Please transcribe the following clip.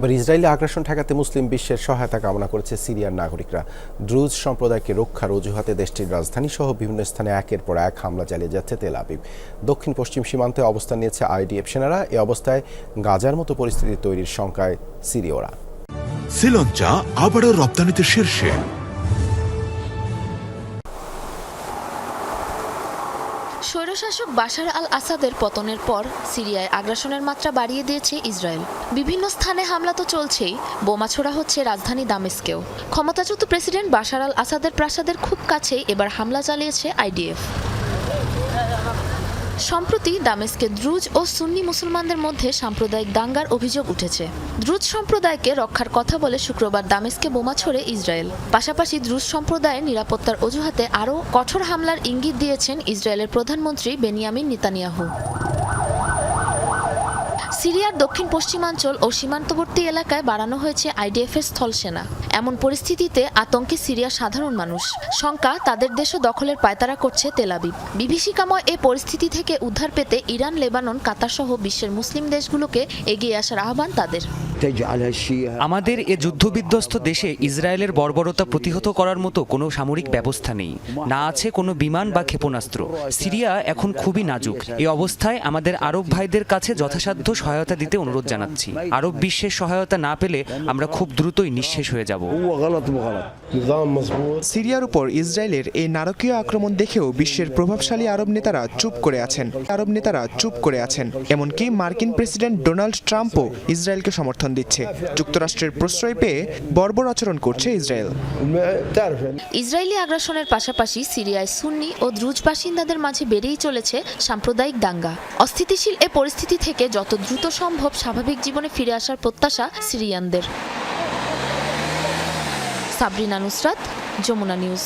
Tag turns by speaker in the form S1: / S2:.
S1: এবার ইসরায়েলি আগ্রাসন ঠেকাতে মুসলিম বিশ্বের সহায়তা কামনা করেছে সিরিয়ার নাগরিকরা দ্রুজ সম্প্রদায়কে রক্ষার অজুহাতে দেশটির রাজধানী সহ বিভিন্ন স্থানে একের পর এক হামলা চালিয়ে যাচ্ছে তেল আবিব দক্ষিণ পশ্চিম সীমান্তে অবস্থান নিয়েছে আইডিএফ সেনারা এ অবস্থায় গাজার মতো পরিস্থিতি তৈরির শঙ্কায় সিরিয়রা শ্রীলঙ্কা আবারও রপ্তানিতে শীর্ষে
S2: স্বৈরশাসক বাশার আল আসাদের পতনের পর সিরিয়ায় আগ্রাসনের মাত্রা বাড়িয়ে দিয়েছে ইসরায়েল বিভিন্ন স্থানে হামলা তো চলছেই বোমা ছোড়া হচ্ছে রাজধানী দামেস্কেও ক্ষমতাচ্যুত প্রেসিডেন্ট বাশার আল আসাদের প্রাসাদের খুব কাছেই এবার হামলা চালিয়েছে আইডিএফ সম্প্রতি দামেস্কে দ্রুজ ও সুন্নি মুসলমানদের মধ্যে সাম্প্রদায়িক দাঙ্গার অভিযোগ উঠেছে দ্রুজ সম্প্রদায়কে রক্ষার কথা বলে শুক্রবার দামেস্কে বোমা ছড়ে ইসরায়েল পাশাপাশি দ্রুজ সম্প্রদায়ের নিরাপত্তার অজুহাতে আরও কঠোর হামলার ইঙ্গিত দিয়েছেন ইসরায়েলের প্রধানমন্ত্রী বেনিয়ামিন নিতানিয়াহু সিরিয়ার দক্ষিণ পশ্চিমাঞ্চল ও সীমান্তবর্তী এলাকায় বাড়ানো হয়েছে আইডিএফের সেনা এমন পরিস্থিতিতে আতঙ্কে সিরিয়ার সাধারণ মানুষ শঙ্কা তাদের দেশও দখলের পায়তারা করছে তেলাবিব বিভীষিকাময় এ পরিস্থিতি থেকে উদ্ধার পেতে ইরান লেবানন কাতারসহ বিশ্বের মুসলিম দেশগুলোকে এগিয়ে আসার আহ্বান তাদের
S3: আমাদের এ যুদ্ধবিধ্বস্ত দেশে ইসরায়েলের বর্বরতা প্রতিহত করার মতো কোনো সামরিক ব্যবস্থা নেই না আছে কোনো বিমান বা ক্ষেপণাস্ত্র সিরিয়া এখন খুবই নাজুক এই অবস্থায় আমাদের আরব ভাইদের কাছে যথাসাধ্য সহায়তা দিতে অনুরোধ জানাচ্ছি আরব বিশ্বের সহায়তা না পেলে আমরা খুব দ্রুতই নিঃশেষ হয়ে যাব
S4: সিরিয়ার উপর ইসরায়েলের এই নারকীয় আক্রমণ দেখেও বিশ্বের প্রভাবশালী আরব নেতারা চুপ করে আছেন আরব নেতারা চুপ করে আছেন এমনকি মার্কিন প্রেসিডেন্ট ডোনাল্ড ট্রাম্পও ইসরায়েলকে সমর্থন দিচ্ছে যুক্তরাষ্ট্রের প্রশ্রয় পেয়ে বর্বর আচরণ করছে ইসরায়েল
S2: ইসরায়েলি আগ্রাসনের পাশাপাশি সিরিয়ায় সুন্নি ও দ্রুজ বাসিন্দাদের মাঝে বেড়েই চলেছে সাম্প্রদায়িক দাঙ্গা অস্থিতিশীল এ পরিস্থিতি থেকে যত দ্রুত দ্রুত সম্ভব স্বাভাবিক জীবনে ফিরে আসার প্রত্যাশা সিরিয়ানদের সাবরিনা নুসরাত যমুনা নিউজ